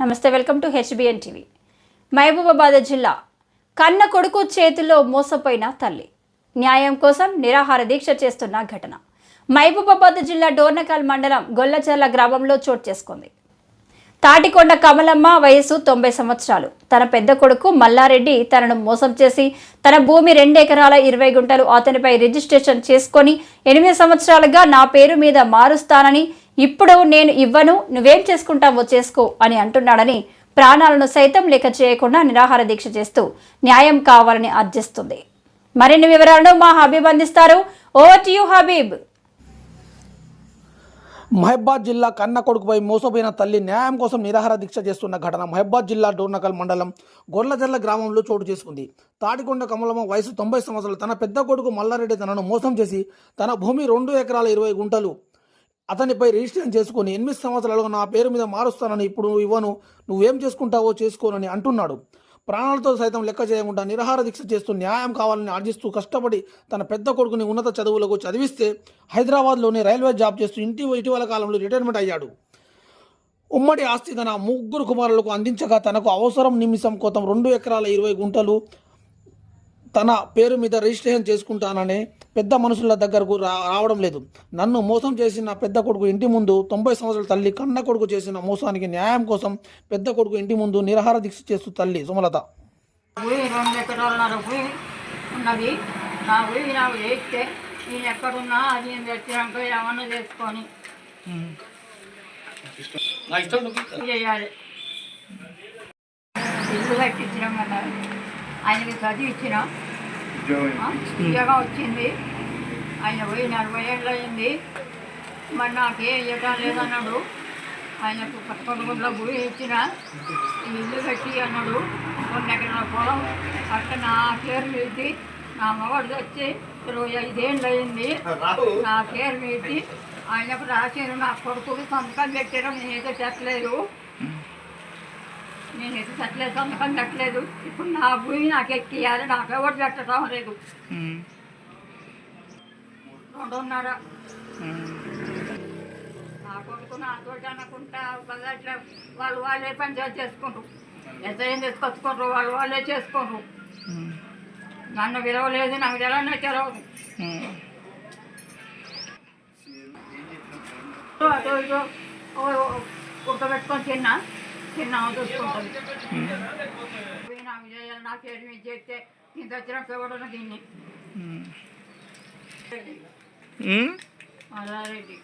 నమస్తే welcome to HBN TV. Mahabubabad జిల్లా కన్న కొడుకు చేతిలో మోసపోయిన తల్లి. న్యాయం కోసం నిరాహార దీక్ష చేస్తున్న ఘటన. మహబూబాబాద్ జిల్లా డోర్నకాల్ మండలం గొల్లచర్ల గ్రామంలో చోటు చేసుకుంది. తాటికొండ కమలమ్మ వయసు తొంభై సంవత్సరాలు. తన పెద్ద కొడుకు మల్లారెడ్డి తనను మోసం చేసి తన భూమి రెండు ఎకరాల ఇరవై గుంటలు అతనిపై రిజిస్ట్రేషన్ చేసుకొని ఎనిమిది సంవత్సరాలుగా నా పేరు మీద మారుస్తానని ఇప్పుడు నేను ఇవ్వను నువ్వేం చేసుకుంటావో చేసుకో అని అంటున్నాడని ప్రాణాలను సైతం లెక్క చేయకుండా నిరాహార దీక్ష చేస్తూ న్యాయం కావాలని అర్జిస్తుంది. మరిన్ని వివరాలను మా హబీబ్ అందిస్తారు. ఓవర్ టు యూ హబీబ్ మహబాద్ జిల్లా కన్న కొడుకుపై మోసపోయిన తల్లి న్యాయం కోసం నిరాహార దీక్ష చేస్తున్న ఘటన మహబాద్ జిల్లా డోర్నకల్ మండలం గొర్లజర్ల గ్రామంలో చోటు చేసుకుంది. తాడికొండ కమలమ్మ వయసు తొంభై సంవత్సరాలు. తన పెద్ద కొడుకు మల్లారెడ్డి తనను మోసం చేసి తన భూమి రెండు ఎకరాల ఇరవై గుంటలు అతనిపై రిజిస్ట్రేషన్ చేసుకుని ఎనిమిది సంవత్సరాలుగా నా పేరు మీద మారుస్తానని ఇప్పుడు నువ్వు ఇవ్వను. నువ్వేం చేసుకుంటావో చేసుకోనని అంటున్నాడు. ప్రాణాలతో సైతం లెక్క చేయకుండా నిరహార దీక్ష చేస్తూ న్యాయం కావాలని ఆర్జిస్తూ కష్టపడి తన పెద్ద కొడుకుని ఉన్నత చదువులకు చదివిస్తే హైదరాబాద్లోని రైల్వే జాబ్ చేస్తూ ఇంటి ఇటీవల కాలంలో రిటైర్మెంట్ అయ్యాడు. ఉమ్మడి ఆస్తి తన ముగ్గురు కుమారులకు అందించగా తనకు అవసరం నిమిషం కోసం రెండు ఎకరాల ఇరవై గుంటలు తన పేరు మీద రిజిస్ట్రేషన్ చేసుకుంటానని పెద్ద మనుషుల దగ్గరకు రా రావడం లేదు. నన్ను మోసం చేసిన పెద్ద కొడుకు ఇంటి ముందు తొంభై సంవత్సరాల తల్లి కన్న కొడుకు చేసిన మోసానికి న్యాయం కోసం పెద్ద కొడుకు ఇంటి ముందు నిరాహార దీక్ష చేస్తూ తల్లి సుమలత. రెండు ఉన్నది. నా నాకు నేను ఎక్కడున్నా అది నేను తెచ్చినాక ఏమన్నా చేసుకొని చేయాలి? ఇల్లు కట్టించినాం కదా ఆయనకి చదివి ఇయ్యగా వచ్చింది. ఆయన పోయి నలభై ఏళ్ళు అయింది. మరి నాకేం ఇవ్వటం లేదన్నాడు. ఆయనకు పదకొండు గుంట్ల భూమి ఇచ్చిన. ఇల్లు కట్టి అన్నాడు. కొన్ని ఎకరాల పొలం అట్లా నా పేరు మీది. నా మగడు వచ్చి ఇరవై ఐదేళ్ళు అయింది. నా పేరు మీది. ఆయనకు రాసిన. నా కొడుకుకి సంతకం పెట్టడం నేనైతే చెప్పలేదు. నేనైతే పెట్టలేదు సంతకం పెట్టలేదు ఇప్పుడు నా భూమి నాకు ఎక్కియాలి నాకు ఎవరు పెట్టడం లేదు. రెండున్నర. నా కొడుకు నాతో అనుకుంటా ఇట్లా వాళ్ళు వాళ్ళే పంచాయతీ చేసుకుంటారు ఎంత ఏం తీసుకొచ్చుకుంటారు వాళ్ళు వాళ్ళే చేసుకుంటారు నన్ను విలువలేదు నాకు తెలవనే తెలవదు. అటు ఇటు ఉడకబెట్టుకొని తిన్నా. తిన్నా చూసుకుంటుంది నా విజయాలు చేస్తే నేను తెచ్చిన ఎవడన్నా దీన్ని. మల్లారెడ్డి